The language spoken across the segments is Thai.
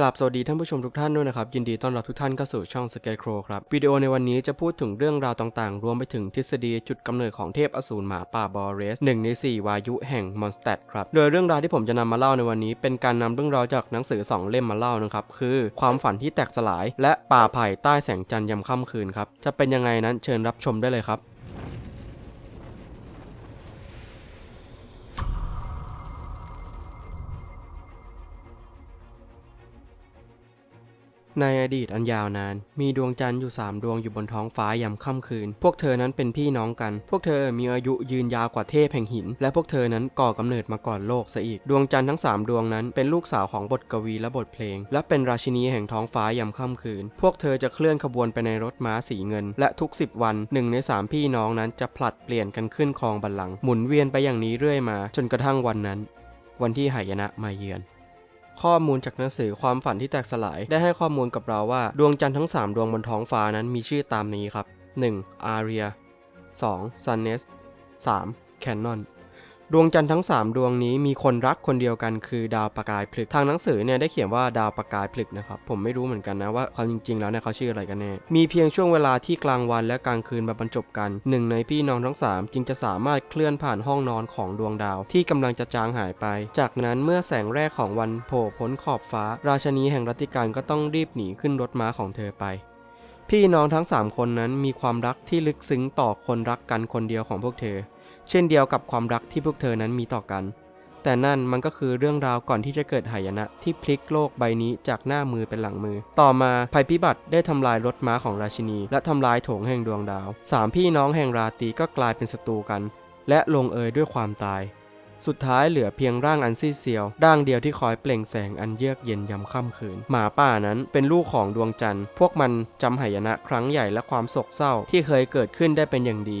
กราบสวัสดีท่านผู้ชมทุกท่านด้วยนะครับยินดีต้อนรับทุกท่านเข้าสู่ช่อง Scarecrow ครับวิดีโอในวันนี้จะพูดถึงเรื่องราวต่างๆ รวมไปถึงทฤษฎีจุดกำเนิดของเทพอสูรหมาป่าบอเรสหนึ่งใน 4 วายุแห่งมอนสเตดครับโดยเรื่องราวที่ผมจะนำมาเล่าในวันนี้ เป็นการนำเรื่องราวจากหนังสือ 2 เล่มมาเล่านะครับคือความฝันที่แตกสลาย และป่าไผ่ใต้แสงจันทร์ยามค่ำคืนครับจะเป็นยังไงนั้นเชิญรับชมได้เลยครับ ในอดีตอันยาวนาน มีดวงจันทร์อยู่3ดวงอยู่บนท้องฟ้ายามค่ำคืน พวกเธอนั้นเป็นพี่น้องกัน พวกเธอมีอายุยืนยาวกว่าเทพแห่งหิน และพวกเธอนั้นก่อกำเนิดมาก่อนโลกซะอีก ดวงจันทร์ทั้ง3ดวงนั้นเป็นลูกสาวของบทกวีและบทเพลง และเป็นราชินีแห่งท้องฟ้ายามค่ำคืน พวกเธอจะเคลื่อนขบวนไปในรถม้าสีเงิน และทุก10วันหนึ่งใน3พี่น้องนั้นจะผลัดเปลี่ยนกันขึ้นครองบัลลังก์หมุนเวียนไปอย่างนี้เรื่อยมา จนกระทั่งวันนั้น วันที่หายนะมาเยือน ข้อมูลจากหนังสือความฝันที่แตกสลายได้ให้ข้อมูลกับเราว่าดวงจันทร์ทั้ง 3 ดวงบนท้องฟ้านั้นมีชื่อตามนี้ครับ 1. อาเรีย 2. ซันเนส 3. แคนนอน ดวงจันทร์ทั้ง 3 ดวงนี้มีคนรักคนเดียวกันคือดาวประกายพลึกทางหนังสือเนี่ยได้เขียนว่าดาวประกายพลึกนะครับผมไม่รู้เหมือนกันนะว่าความจริง ๆ แล้วเนี่ยเขาชื่ออะไรกันแน่มีเพียงช่วงเวลาที่กลางวันและกลางคืนมาบรรจบกันหนึ่งในพี่น้องทั้ง 3 จึงจะสามารถเคลื่อนผ่านห้องนอนของดวงดาว ที่กำลังจะจางหายไป จากนั้นเมื่อแสงแรกของวันโผล่พ้นขอบฟ้า ราชนีแห่งรัตติการก็ต้องรีบหนีขึ้นรถม้าของเธอไปพี่น้องทั้ง 3 คนนั้นมีความรักที่ลึกซึ้งต่อคนรักกันคนเดียวของพวกเธอ เช่นเดียวกับความรักที่พวกเธอนั้นมีต่อกัน แต่นั่นมันก็คือเรื่องราวก่อนที่จะเกิดหายนะที่พลิกโลกใบนี้จากหน้ามือเป็นหลังมือ ต่อมาภัยพิบัติได้ทำลายรถม้าของราชินี และทำลายโถงแห่งดวงดาวสามพี่น้องแห่งราตรีก็กลายเป็นศัตรูกัน และลงเอยด้วยความตาย สุดท้ายเหลือเพียงร่างอันซีเซียวร่างเดียวที่คอยเปล่งแสงอันเยือกเย็นยามค่ำคืน หมาป่านั้นเป็นลูกของดวงจันทร์ พวกมันจำหายนะครั้งใหญ่และความโศกเศร้าที่เคยเกิดขึ้นได้เป็นอย่างดี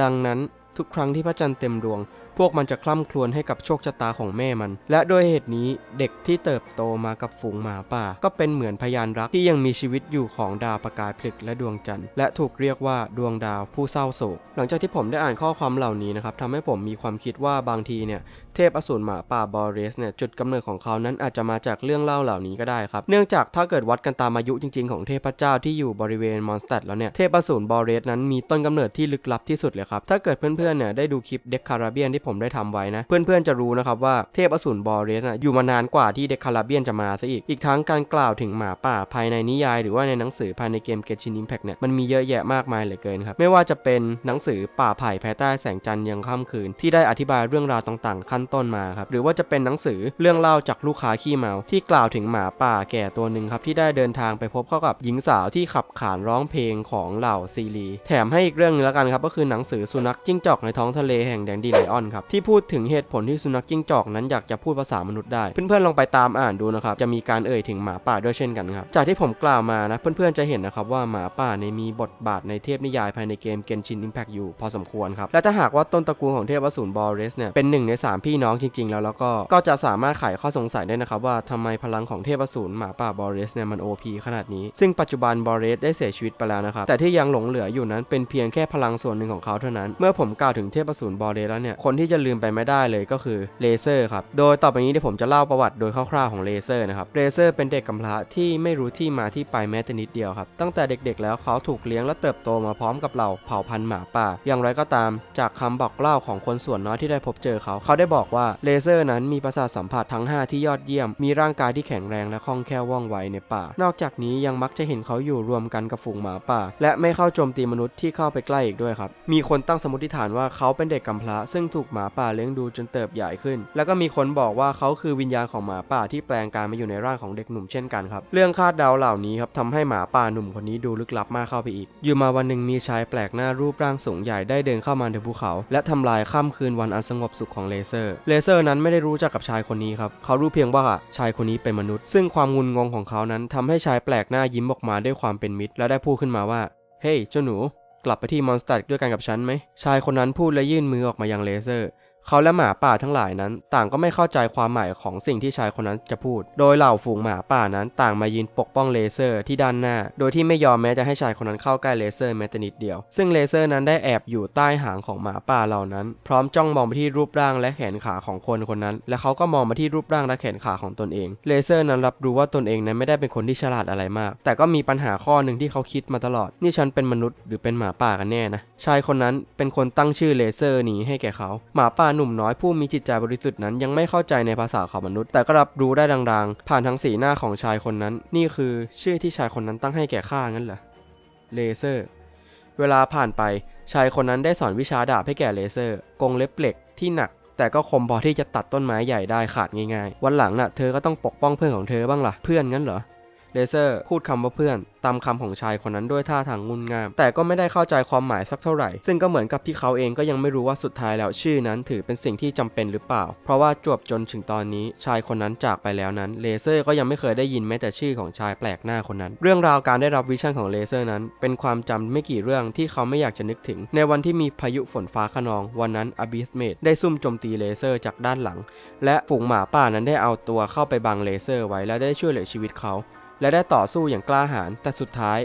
ดังนั้น ทุกครั้งที่พระจันทร์เต็มดวง พวกมันจะคล่ำครวญให้กับโชคชะตาของแม่มัน และด้วยเหตุนี้เด็กที่เติบโตมากับฝูงหมาป่า ก็เป็นเหมือนพยานรักที่ยังมีชีวิตอยู่ของดาวประกายพลึกและดวงจันทร์ และถูกเรียกว่าดวงดาวผู้เศร้าโศก หลังจากที่ผมได้อ่านข้อความเหล่านี้นะครับทำให้ผมมีความคิดว่าบางทีเนี่ยเทพอสูรหมาป่าบอเรสเนี่ยจุดกำเนิดของเขานั้นอาจจะมาจากเรื่องเล่าเหล่านี้ก็ได้ครับ เนื่องจากถ้าเกิดวัดกันตามอายุจริงๆของเทพเจ้าที่อยู่บริเวณมอนสเตดแล้วเนี่ยเทพอสูรบอเรสนั้นมีต้นกำเนิดที่ลึกลับที่สุดเลยครับถ้าเกิดเพื่อนๆเนี่ยได้ดูคลิปเด็กคาราเบียนที่ผมได้ทำไว้นะ เพื่อนๆจะรู้นะครับว่าเทพอสูรบอเรสนะอยู่มานานกว่าที่เด็กคาราเบียนจะมาซะอีก อีกทั้งการกล่าวถึงหมาป่าภายในนิยาย หรือว่าในหนังสือภายในเกม Genshin Impact เนี่ยมันมีเยอะแยะมากมายเหลือเกินครับไม่ว่าจะเป็นหนังสือป่าไผ่ภายใต้แสงจันทร์ยังค่ำคืน ที่ได้อธิบายเรื่องราวต่างๆ ขั้นต้นมาครับหรือว่าจะเป็นหนังสือเรื่องเล่าจากลูกค้าขี้เมาที่กล่าวถึงหมาป่าแก่ตัวหนึ่งครับที่ได้เดินทางไปพบเข้ากับหญิงสาวที่ขับขานร้องเพลงของเหล่าซีรีแถมให้อีกเรื่องนึงแล้วกันครับก็คือหนังสือสุนัขจิ้งจอกในท้องทะเลแห่งแดนดีไลออนครับที่พูดถึงเหตุผลที่สุนัขจิ้งจอกนั้นอยากจะพูดภาษามนุษย์ได้ เพื่อนๆลองไปตามอ่านดูนะครับจะมีการเอ่ยถึงหมาป่าด้วยเช่นกันครับจากที่ผมกล่าวมานะเพื่อนๆจะเห็นนะครับว่าหมาป่าในมีบทบาทในเทพนิยายภายในเกม Genshin Impact อยู่พอสมควรครับและถ้าหากว่าต้นตระกูลของเทพอสูรบอเรสเนี่ยเป็นหนึ่งในสามพี่น้องจริงๆ แล้วแล้วก็ก็จะสามารถไขข้อสงสัยได้นะครับว่าทำไมพลังของเทพอสูรหมาป่าบอเรสเนี่ยมัน OP ขนาดนี้ ซึ่งปัจจุบันบอเรสได้เสียชีวิตไปแล้วนะครับแต่ที่ยังหลงเหลืออยู่นั้นเป็นเพียงแค่พลังส่วนหนึ่งของเขาเท่านั้น เมื่อผมกล่าวถึงเทพอสูรบอเรแล้วเนี่ย คนที่จะลืมไปไม่ได้เลยก็คือเลเซอร์ครับ โดยต่อไปนี้เดี๋ยวผมจะเล่าประวัติโดยคร่าวๆของเลเซอร์นะครับ เลเซอร์เป็นเด็กกำพร้าที่ไม่รู้ที่มาที่ไปแม้แต่นิดเดียวครับ ตั้งแต่เด็กๆ แล้วเขาถูกเลี้ยงและเติบโตมาพร้อมกับเหล่าเผ่าพันธุ์หมาป่า อย่างไรก็ตามจากคำบอกเล่าของคนส่วนน้อยที่ได้พบเจอเขา เขาได้บอกว่าเลเซอร์นั้นมีประสาทสัมผัสทั้ง 5 ที่ยอดเยี่ยม มีร่างกายที่แข็งแรงและคล่องแคล่วว่องไวในป่า นอกจากนี้ยังมักจะเห็นเขาอยู่รวมกันกับฝูงหมาป่า และไม่เข้าโจมตีมนุษย์ที่เข้าไปใกล้อีกด้วยครับ มีคนตั้งสมมติฐานว่าเขาเป็นเด็กกำพร้าซึ่งถูกหมาป่าเลี้ยงดูจนเติบใหญ่ขึ้น แล้วก็มีคนบอกว่าเขาคือวิญญาณของหมาป่าที่แปลงกายมาอยู่ในร่างของเด็กหนุ่มเช่นกันครับ เรื่องคาดเดาเหล่านี้ครับทำให้หมาป่าหนุ่มคนนี้ดูลึกลับมากเข้าไปอีก อยู่มาวันหนึ่งมีชายแปลกหน้ารูปร่างสูงใหญ่ได้เดินเข้ามาในภูเขา และทำลายค่ำคืนวันอันสงบสุขของเลเซอร์ เลเซอร์นั้นไม่ได้รู้จักกับชายคนนี้ครับเขารู้เพียงว่าชายคนนี้เป็นมนุษย์ ซึ่งความงุนงงของเขานั้นทำให้ชายแปลกหน้ายิ้มออกมาด้วยความเป็นมิตร และได้พูดขึ้นมาว่าเฮ้ยเจ้าหนู กลับไปที่มอนสเตอร์ด้วยกันกับฉันไหมชายคนนั้นพูดและยื่นมือออกมายังเลเซอร์ เขาและหมาป่าทั้งหลายนั้น ต่างก็ไม่เข้าใจความหมายของสิ่งที่ชายคนนั้นจะพูด โดยเหล่าฝูงหมาป่านั้น ต่างมายืนปกป้องเลเซอร์ที่ด้านหน้า โดยที่ไม่ยอมแม้จะให้ชายคนนั้นเข้าใกล้เลเซอร์แม้แต่นิดเดียว ซึ่งเลเซอร์นั้นได้แอบอยู่ใต้หางของหมาป่าเหล่านั้น พร้อมจ้องมองไปที่รูปร่างและแขนขาของคนคนนั้น และเขาก็มองมาที่รูปร่างและแขนขาของตนเอง เลเซอร์นั้นรับรู้ว่าตนเองนั้นไม่ได้เป็นคนที่ฉลาดอะไรมาก แต่ก็มีปัญหาข้อหนึ่งที่เขาคิดมาตลอด นี่ฉันเป็นมนุษย์หรือเป็นหมาป่ากันแน่นะ ชายคนนั้นเป็นคนตั้งชื่อเลเซอร์นี้ให้แก่เขา หมาป่าหนุ่มน้อยผู้มีจิตใจบริสุทธิ์นั้นยังไม่เข้าใจในภาษาของมนุษย์ แต่ก็รับรู้ได้ลางๆ ผ่านทั้งสีหน้าของชายคนนั้น นี่คือชื่อที่ชายคนนั้นตั้งให้แก่ข้างั้นเหรอเลเซอร์ เวลาผ่านไปชายคนนั้นได้สอนวิชาดาบให้แก่เลเซอร์กรงเล็บเหล็กที่หนัก แต่ก็คมพอที่จะตัดต้นไม้ใหญ่ได้ขาดง่ายๆ วันหลังน่ะเธอก็ต้องปกป้องเพื่อนของเธอบ้างล่ะ เพื่อนงั้นเหรอ เลเซอร์พูดคำว่าเพื่อน ตามคำของชายคนนั้นด้วยท่าทางงุนงาม แต่ก็ไม่ได้เข้าใจความหมายสักเท่าไหร่ ซึ่งก็เหมือนกับที่เขาเองก็ยังไม่รู้ว่าสุดท้ายแล้วชื่อนั้นถือเป็นสิ่งที่จำเป็นหรือเปล่า เพราะว่าจวบจนถึงตอนนี้ชายคนนั้นจากไปแล้วนั้นเลเซอร์ก็ยังไม่เคยได้ยินแม้แต่ชื่อของชายแปลกหน้าคนนั้น เรื่องราวการได้รับวิชั่นของเลเซอร์นั้น เป็นความจำไม่กี่เรื่องที่เขาไม่อยากจะนึกถึง ในวันที่มีพายุฝนฟ้าคะนอง วันนั้นอบิสเมดได้ซุ่มโจมตีเลเซอร์จากด้านหลัง และฝูงหมาป่านั้นได้เอาตัวเข้าไปบังเลเซอร์ไว้และได้ช่วยเหลือชีวิตเขา และได้ต่อสู้อย่างกล้าหาญแต่สุดท้าย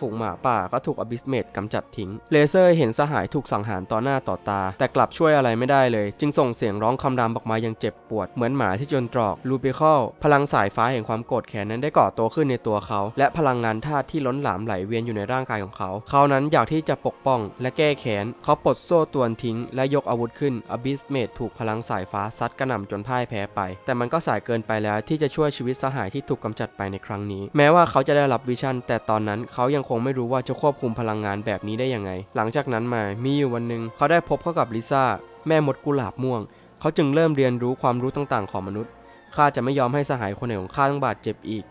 ฝูงหมาป่าก็ถูกอบิสเมดกำจัดทิ้ง เลเซอร์เห็นสหายถูกสังหารต่อหน้าต่อตา แต่กลับช่วยอะไรไม่ได้เลย จึงส่งเสียงร้องคำรามออกมาอย่างเจ็บปวด เหมือนหมาที่จนตรอก ลูปิคอล พลังสายฟ้าแห่งความโกรธแค้นนั้นได้ก่อตัวขึ้นในตัวเขา และพลังงานธาตุที่ล้นหลามไหลเวียนอยู่ในร่างกายของเขา เขานั้นอยากที่จะปกป้อง และแก้แค้น เขาปลดโซ่ตรวนทิ้ง และยกอาวุธขึ้น อบิสเมดถูกพลังสายฟ้าซัดกระหน่ำจนพ่ายแพ้ไป แต่มันก็สายเกินไปแล้วที่จะช่วยชีวิตสหายที่ถูกกำจัดไปในครั้งนี้ แม้ว่าเขาจะได้รับวิชั่น แต่ตอนนั้นเขายังคงไม่รู้ว่าจะควบคุมพลังงานแบบนี้ได้ยังไง หลังจากนั้นมามีอยู่วันหนึ่งเขาได้พบเข้ากับลิซ่าแม่มดกุหลาบม่วง เขาจึงเริ่มเรียนรู้ความรู้ต่างๆ ของมนุษย์ข้าจะไม่ยอมให้สหายคนไหนของข้าต้องบาดเจ็บอีก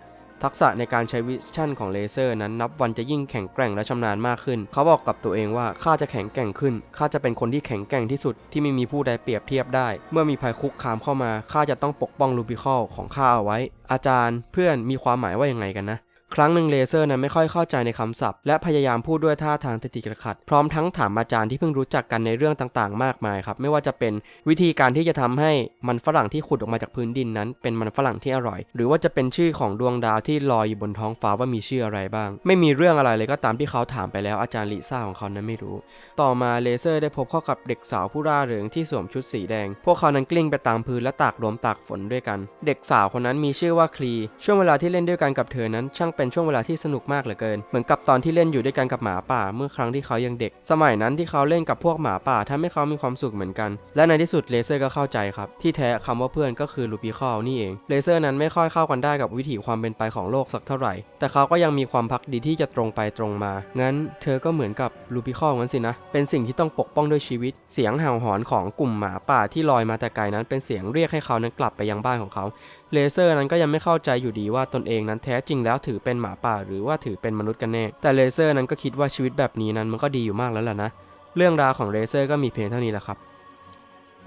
ทักษะในการใช้วิชั่นของเลเซอร์นั้นนับวันจะยิ่งแข็งแกร่งและชำนาญมากขึ้น เขาบอกกับตัวเองว่าข้าจะแข็งแกร่งขึ้นข้าจะเป็นคนที่แข็งแกร่งที่สุดที่ไม่มีผู้ใดเปรียบเทียบได้ เมื่อมีภัยคุกคามเข้ามาข้าจะต้องปกป้องลูบิคอลของข้าเอาไว้ อาจารย์เพื่อนมีความหมายว่ายังไงกันนะ ครั้งหนึ่งเลเซอร์นั้นไม่ค่อยเข้าใจในคำศัพท์ และพยายามพูดด้วยท่าทางติดๆขัด พร้อมทั้งถามอาจารย์ที่เพิ่งรู้จักกันในเรื่องต่างๆ มากมายครับ ไม่ว่าจะเป็นวิธีการที่จะทำให้มันฝรั่งที่ขุดออกมาจากพื้นดินนั้น เป็นมันฝรั่งที่อร่อย หรือว่าจะเป็นชื่อของดวงดาวที่ลอยอยู่บนท้องฟ้าว่ามีชื่ออะไรบ้าง ไม่มีเรื่องอะไรเลยก็ตามที่เขาถามไปแล้วอาจารย์ลิซ่าของเขานั้นไม่รู้ ต่อมาเลเซอร์ได้พบเข้ากับเด็กสาวผู้ร่าเริงที่สวมชุดสีแดง พวกเขานั้นกลิ้งไปตามพื้นและตากลมตากฝนด้วยกัน เด็กสาวคนนั้นมีชื่อว่าคลี ช่วงเวลาที่เล่นด้วยกันกับเธอนั้นช่างเป็นช่วงเวลาที่สนุกมากเหลือเกิน เหมือนกับตอนที่เล่นอยู่ด้วยกันกับหมาป่าเมื่อครั้งที่เขายังเด็ก สมัยนั้นที่เขาเล่นกับพวกหมาป่าทำให้เขามีความสุขเหมือนกัน และในที่สุดเลเซอร์ก็เข้าใจครับ ที่แท้คำว่าเพื่อนก็คือลูปิคอลนี่เอง เลเซอร์นั้นไม่ค่อยเข้ากันได้กับวิถีความเป็นไปของโลกสักเท่าไหร่ แต่เขาก็ยังมีความพักดีที่จะตรงไปตรงมา งั้น เธอก็เหมือนกับลูปิคอลงั้นสินะ เป็นสิ่งที่ต้องปกป้องด้วยชีวิต เสียงเห่าหอนของกลุ่มหมาป่าที่ลอยมาแต่ไกลนั้นเป็นเสียงเรียกให้เขานั้นกลับไปยังบ้านของเขา เลเซอร์นั้นก็ยังไม่เข้าใจอยู่ดีว่าตนเองนั้นแท้จริงแล้วถือเป็นหมาป่าหรือว่าถือเป็นมนุษย์กันแน่ แต่เลเซอร์นั้นก็คิดว่าชีวิตแบบนี้นั้นมันก็ดีอยู่มากแล้วล่ะนะ เรื่องราวของเลเซอร์ก็มีเพียงเท่านี้แหละครับ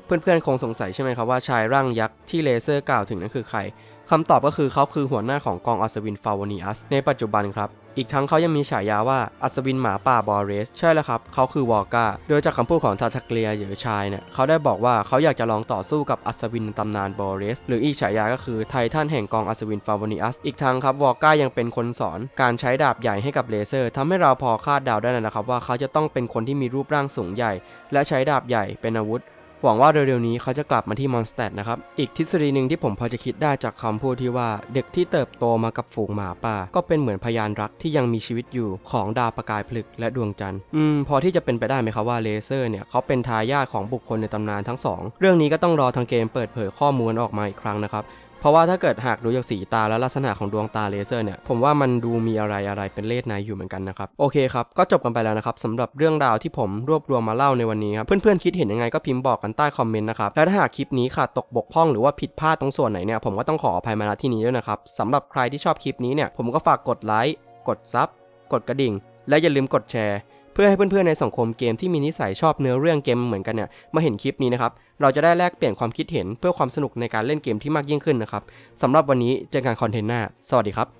เพื่อนๆคงสงสัยใช่ไหมครับว่าชายร่างยักษ์ที่เลเซอร์กล่าวถึงนั้นคือใคร คำตอบก็คือเขาคือหัวหน้าของกองอัศวินฟาวนีอัสในปัจจุบันครับ อีกทั้งเขายังมีฉายาว่าอัศวินหมาป่าบอเรส ใช่แล้วครับ เขาคือวอลกาโดยจากคำพูดของทาทักเลียหรือชายเนี่ยเขาได้บอกว่าเขาอยากจะลองต่อสู้กับอัศวินตำนานบอเรส หรืออีกฉายาก็คือไททันแห่งกองอัศวินฟาวนีอัสอีกทั้งครับวอลกายังเป็นคนสอน การใช้ดาบใหญ่ให้กับเลเซอร์ทำให้เราพอคาดเดาได้แล้วนะครับว่าเขาจะต้องเป็นคนที่มีรูปร่างสูงใหญ่ และใช้ดาบใหญ่เป็นอาวุธ หวังว่าเร็วๆนี้เขาจะกลับมาที่มอนสเตดนะครับ อีกทฤษฎีหนึ่งที่ผมพอจะคิดได้จากคำพูดที่ว่าเด็กที่เติบโตมากับฝูงหมาป่า ก็เป็นเหมือนพยานรักที่ยังมีชีวิตอยู่ของดาวประกายผลึกและดวงจันทร์อืมพอที่จะเป็นไปได้ไหมครับว่าเลเซอร์เนี่ยเขาเป็นทายาทของบุคคลในตำนานทั้งสองเรื่องนี้ก็ต้องรอทางเกมเปิดเผยข้อมูลออกมาอีกครั้งนะครับ เพราะว่าถ้าเกิดหากดูจากสีตาและลักษณะของดวงตาเลเซอร์เนี่ยผมว่ามันดูมีอะไรอะไรเป็นเลขในอยู่เหมือนกันนะครับโอเคครับก็จบกันไปแล้วนะครับสำหรับเรื่องราวที่ผมรวบรวมมาเล่าในวันนี้ครับเพื่อนๆคิดเห็นยังไงก็พิมพ์บอกกันใต้คอมเมนต์นะครับและถ้าหากคลิปนี้ขาดตกบกพร่องหรือว่าผิดพลาดตรงส่วนไหนเนี่ยผมก็ต้องขออภัยมาณที่นี้ด้วยนะครับสำหรับใครที่ชอบคลิปนี้เนี่ยผมก็ฝากกดไลค์กดซับกดกระดิ่ง และอย่าลืมกดแชร์ พื่อให้เพื่อนๆในสังคมเกมที่มีนิสัยชอบเนื้อเรื่องเกมเหมือนกันเนี่ยมาเห็นคลิปนี้นะครับเราจะได้แลกเปลี่ยนความคิดเห็นเพื่อความสนุกในการเล่นเกมที่มากยิ่งขึ้นนะครับสำหรับวันนี้เจอกันคอนเทนต์หน้าสวัสดีครับ